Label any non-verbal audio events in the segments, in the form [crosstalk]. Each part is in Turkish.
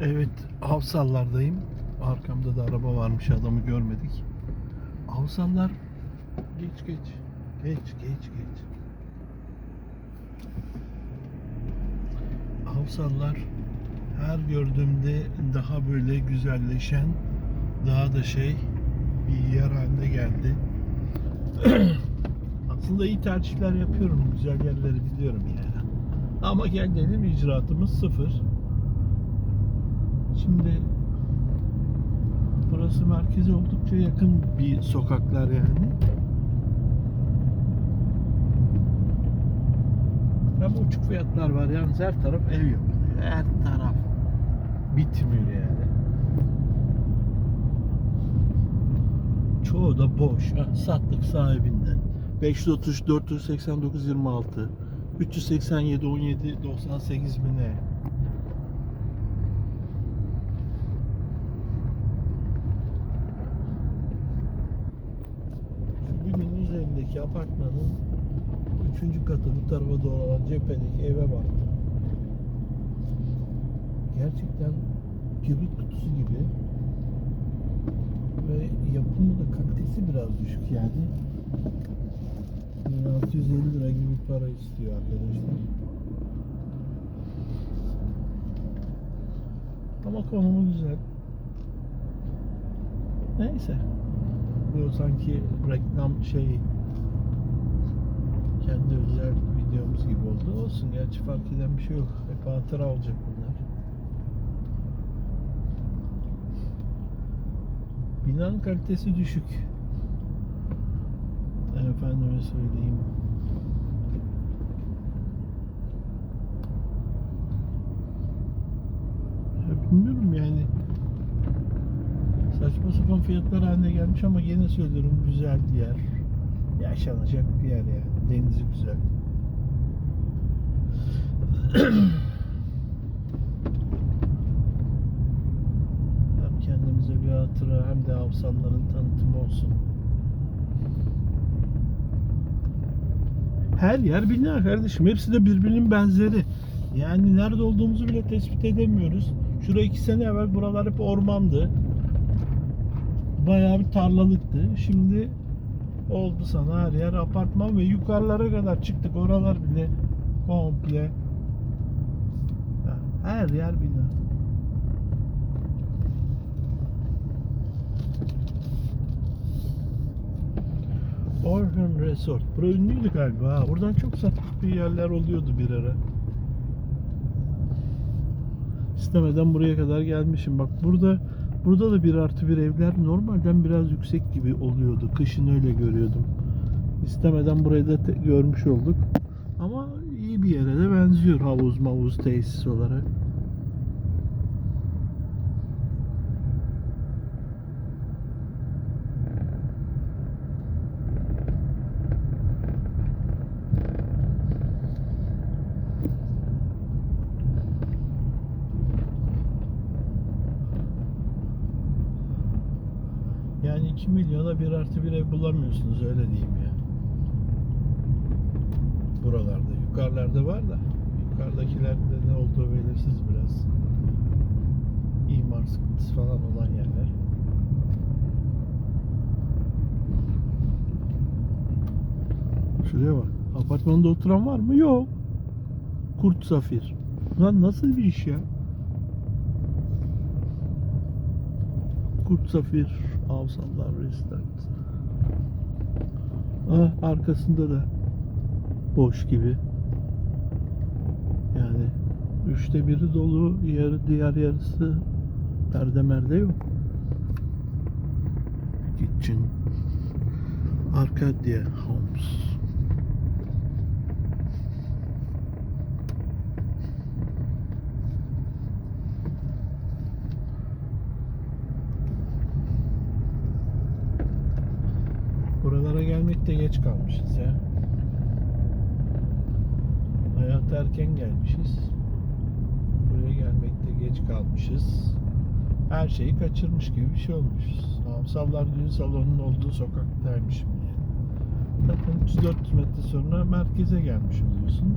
Evet, Avsallardayım. Arkamda da araba varmış, adamı görmedik. Avsallar geç geç. Geç geç geç. Avsallar her gördüğümde daha böyle güzelleşen, daha da şey bir yer haline geldi. [clears throat] Aslında iyi tercihler yapıyorum, güzel yerleri biliyorum yani. Ama gelelim icraatımız sıfır. Şimdi burası merkeze oldukça yakın bir sokaklar yani. Ama uçuk fiyatlar var yalnız her taraf ev yapılıyor. Her taraf bitmiyor yani. Çoğu da boş. Ha, sattık sahibinden. 530 489 26 387 17 98 mi? Apartmanın üçüncü katı bu tarafa doğru olan cephedeki eve baktım. Gerçekten kibrit kutusu gibi ve yapımı da kalitesi biraz düşük yani. 1650 lira gibi para istiyor arkadaşlar. Ama konumu güzel. Neyse. Bu sanki reklam şey kendi özel videomuz gibi oldu. Olsun gerçi fark eden bir şey yok. Hep hatıra olacak bunlar. Binanın kalitesi düşük. Efendime söyleyeyim. Ya bilmiyorum yani. Saçma sapan fiyatlar haline gelmiş ama yine söylüyorum güzel bir yer. Yaşanacak bir yer yani. Denizi güzel. [clears throat] hem kendimize bir hatıra hem de avsalların tanıtımı olsun. Her yer bina kardeşim. Hepsi de birbirinin benzeri. Yani nerede olduğumuzu bile tespit edemiyoruz. Şuraya iki sene evvel buralar hep ormandı. Bayağı bir tarlalıktı. Şimdi oldu sana her yer apartman ve yukarılara kadar çıktık. Oralar bile komple her yer bina. Orhan Resort. Bura ünlüydü galiba. Ha, Buradan çok sattık bir yerler oluyordu bir ara. İstemeden buraya kadar gelmişim. Bak burada burada da bir artı bir evler normalden biraz yüksek gibi oluyordu. Kışın öyle görüyordum. İstemeden burayı da görmüş olduk. Ama iyi bir yere de benziyor havuz mavuz tesis olarak. Yani 2 milyona bir artı bir ev bulamıyorsunuz öyle diyeyim ya. Buralarda, yukarılarda var da yukarıdakilerde ne olduğu belirsiz biraz. İmar sıkıntısı falan olan yerler. Şuraya bak. Apartmanda oturan var mı? Yok. Kurt Safir. Lan nasıl bir iş ya? Kurt Safir, Avsallar Restoran. Ah, arkasında da boş gibi. Yani üçte biri dolu, yarı diğer yarısı perde merde yok. Kitchen Arcadia Homes. gelmekte geç kalmışız ya. Hayat erken gelmişiz. Buraya gelmekte geç kalmışız. Her şeyi kaçırmış gibi bir şey olmuşuz. Hamsallar düğün salonunun olduğu sokaktaymışım yani. Zaten 300-400 metre sonra merkeze gelmiş oluyorsun.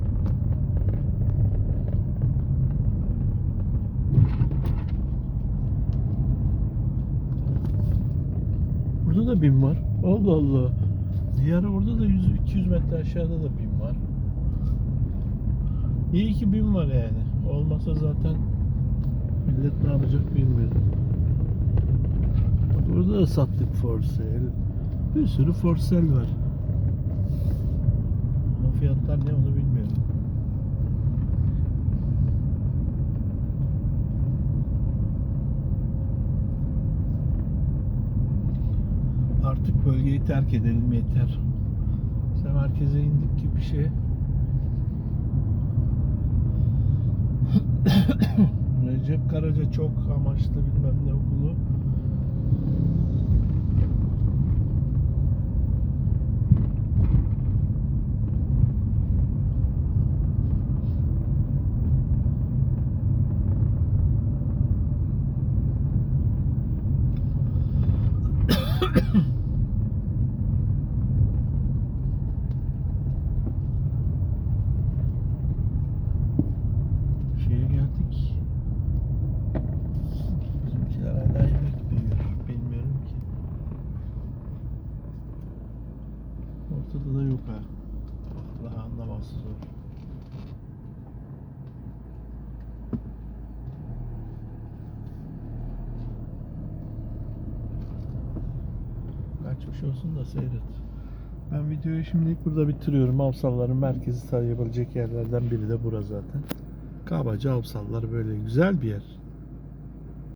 Burada da BİM var. Allah Allah. Diğer orada da 100-200 metre aşağıda da BİM var. İyi ki BİM var yani. Olmasa zaten millet ne yapacak bilmiyorum. Burada da sattık for sale. Bir sürü for sale var. Ama fiyatlar ne onu bilmiyorum. Bölgeyi terk edelim yeter. İşte merkeze indik gibi bir şey. [coughs] Recep Karaca çok amaçlı bilmem ne okulu. Ortada da yok ha. Daha anlaması zor. Kaçmış olsun da seyret. Ben videoyu şimdilik burada bitiriyorum. Avsalların merkezi sayılabilecek yerlerden biri de bura zaten. Kabaca Avsallar böyle güzel bir yer.